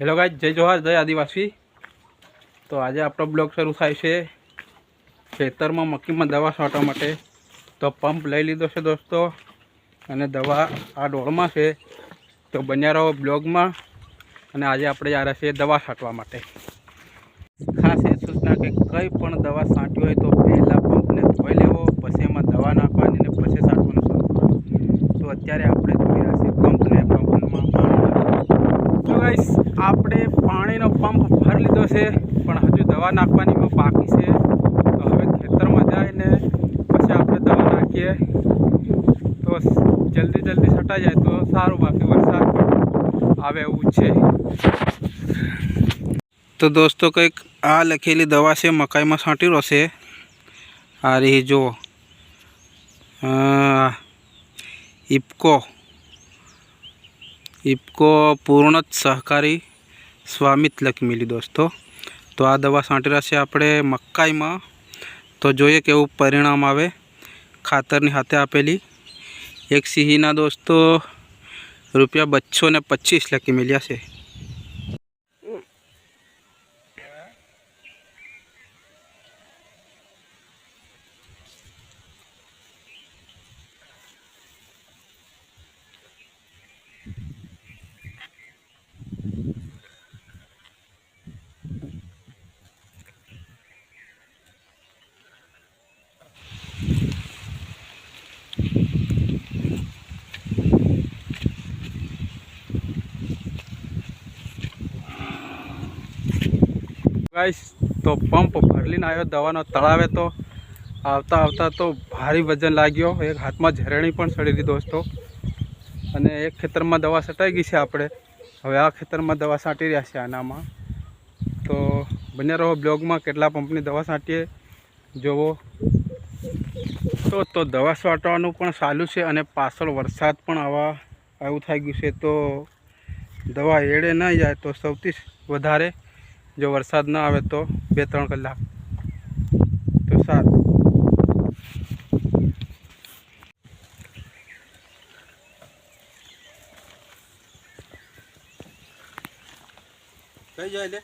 Hello ગાય જય જોહાર, જય આદિવાસી. તો આજે આપણો બ્લોગ શરૂ થાય છે ખેતરમાં મક્કીમાં દવા છાંટવા માટે. તો પંપ લઈ લીધો છે દોસ્તો, અને દવા આ ડોળમાં છે. તો બન્યા રહો બ્લોગમાં, અને આજે આપણે જ્યારે છે દવા છાંટવા માટે. ખાસ એ સૂચના કે કંઈ પણ દવા છાંટવી હોય તો પહેલાં પંપને ધોઈ લેવો, પછી એમાં દવા નાખવાની અને પછી છાંટવાનું શરૂ. તો અત્યારે આપણે ધોઈ રહ્યા છીએ પંપને પંપમાં પાણી તો ગાઈસ આપણે પાણીનો પંપ ભરી લીધો છે પણ હજુ દવા નાખવાની બાકી છે. તો હવે ખેતરમાં જઈને પછી આપણે દવા નાખીએ. તો જલ્દી જલ્દી છટાઈ જાય તો સારું બાકી વરસાદ પણ આવે એવું છે. તો દોસ્તો કંઈક આ લખેલી દવા છે મકાઈમાં છાંટી છે. આ રહી જુઓ. અ, ઇફકો પૂર્ણ પૂર્ણ સહકારી સ્વામિત લખી મિલી દોસ્તો તો આ દવા છાંટી રહ્યા છે આપણે મકાઈમાં તો જોઈએ કેવું પરિણામ આવે ખાતરની હાથે આપેલી એક સિંહીના દોસ્તો રૂપિયા બસો ને પચીસ લખી મળ્યા છે ગાઈસ તો પંપ ભરલીને આવ્યો, દવાનો તળાવે તો. આવતા આવતા તો ભારે વજન લાગ્યો. એક હાથમાં ઝરણી પણ સડી હતી દોસ્તો. અને એક ખેતરમાં દવા છટાઈ ગઈ છે આપણે. હવે આ ખેતરમાં દવા છાંટી રહ્યા છે આનામાં. તો બને રહો બ્લોગમાં કેટલા પંપની દવા છાંટીએ જોવો. તો તો દવા છાંટવાનું પણ ચાલુ છે અને પાછળ વરસાદ પણ આવા, આવું થઈ ગયું છે તો દવા એડે ન જાય તો સૌથી વધારે જો વરસાદ ન આવે તો બે ત્રણ કલાક. તો સારું. કઈ જાય લે?